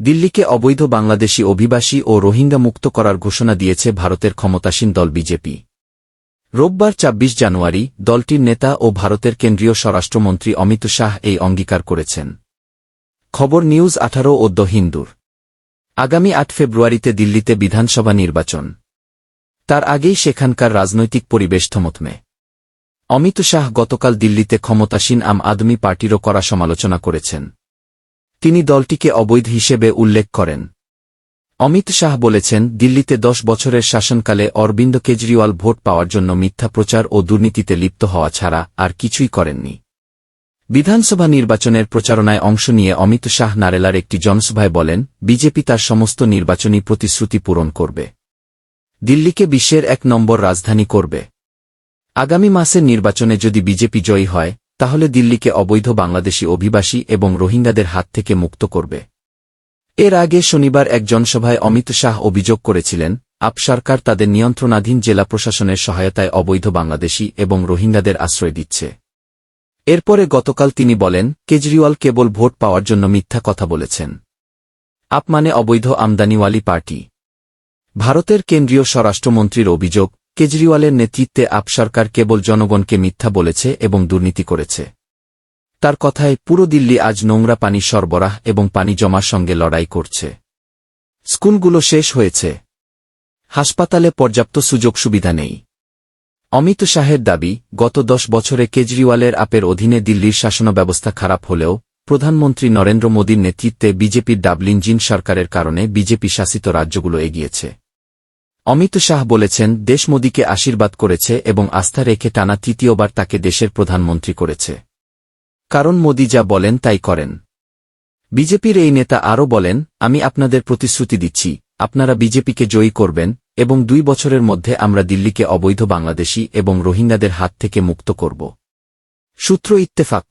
দিল্লিকে অবৈধ বাংলাদেশি অভিবাসী ও রোহিঙ্গা মুক্ত করার ঘোষণা দিয়েছে ভারতের ক্ষমতাসীন দল বিজেপি। রোববার ২৬ জানুয়ারি দলটির নেতা ও ভারতের কেন্দ্রীয় স্বরাষ্ট্রমন্ত্রী অমিত শাহ এই অঙ্গীকার করেছেন। খবর নিউজ আঠারো ও দ্য হিন্দুর। আগামী আট ফেব্রুয়ারিতে দিল্লিতে বিধানসভা নির্বাচন। তার আগেই সেখানকার রাজনৈতিক পরিবেশ থমথমে। অমিত শাহ গতকাল দিল্লিতে ক্ষমতাসীন আম আদমি পার্টিরও করা সমালোচনা করেছেন। তিনি দলটিকে অবৈধ হিসেবে উল্লেখ করেন। অমিত শাহ বলেছেন, দিল্লিতে দশ বছরের শাসনকালে অরবিন্দ কেজরিওয়াল ভোট পাওয়ার জন্য মিথ্যা প্রচার ও দুর্নীতিতে লিপ্ত হওয়া ছাড়া আর কিছুই করেননি। বিধানসভা নির্বাচনের প্রচারণায় অংশ নিয়ে অমিত শাহ নারেলার একটি জনসভায় বলেন, বিজেপি তার সমস্ত নির্বাচনী প্রতিশ্রুতি পূরণ করবে। দিল্লিকে বিশ্বের এক নম্বর রাজধানী করবে। আগামী মাসের নির্বাচনে যদি বিজেপি জয়ী হয় তাহলে দিল্লিকে অবৈধ বাংলাদেশি অভিবাসী এবং রোহিঙ্গাদের হাত থেকে মুক্ত করবে। এর আগে শনিবার এক জনসভায় অমিত শাহ অভিযোগ করেছিলেন, আপ সরকার তাদের নিয়ন্ত্রণাধীন জেলা প্রশাসনের সহায়তায় অবৈধ বাংলাদেশি এবং রোহিঙ্গাদের আশ্রয় দিচ্ছে। এরপরে গতকাল তিনি বলেন, কেজরিওয়াল কেবল ভোট পাওয়ার জন্য মিথ্যা কথা বলেছেন। আপ মানে অবৈধ আমদানিওয়ালি পার্টি। ভারতের কেন্দ্রীয় স্বরাষ্ট্রমন্ত্রীর অভিযোগ কেজরিওয়ালের নেতৃত্বে আপ সরকার কেবল জনগণকে মিথ্যা বলেছে এবং দুর্নীতি করেছে। তার কথায় পুরো দিল্লি আজ নোংরা পানি সরবরাহ এবং পানি জমার সঙ্গে লড়াই করছে। স্কুলগুলো শেষ হয়েছে। হাসপাতালে পর্যাপ্ত সুযোগ সুবিধা নেই। অমিত শাহের দাবি, গত দশ বছরে কেজরিওয়ালের আপের অধীনে দিল্লির শাসন ব্যবস্থা খারাপ হলেও, প্রধানমন্ত্রী নরেন্দ্র মোদীর নেতৃত্বে বিজেপির ডাবলিন জিন সরকারের কারণে বিজেপি শাসিত রাজ্যগুলো এগিয়েছে। অমিত শাহ বলেছেন, দেশ মোদীকে আশীর্বাদ করেছে এবং আস্থা রেখে টানা তৃতীয়বার তাকে দেশের প্রধানমন্ত্রী করেছে। কারণ মোদী যা বলেন তাই করেন। বিজেপির এই নেতা আরও বলেন, আমি আপনাদের প্রতিশ্রুতি দিচ্ছি, আপনারা বিজেপিকে জয়ী করবেন এবং দুই বছরের মধ্যে আমরা দিল্লিকে অবৈধ বাংলাদেশি এবং রোহিঙ্গাদের হাত থেকে মুক্ত করব। সূত্র ইত্তেফাক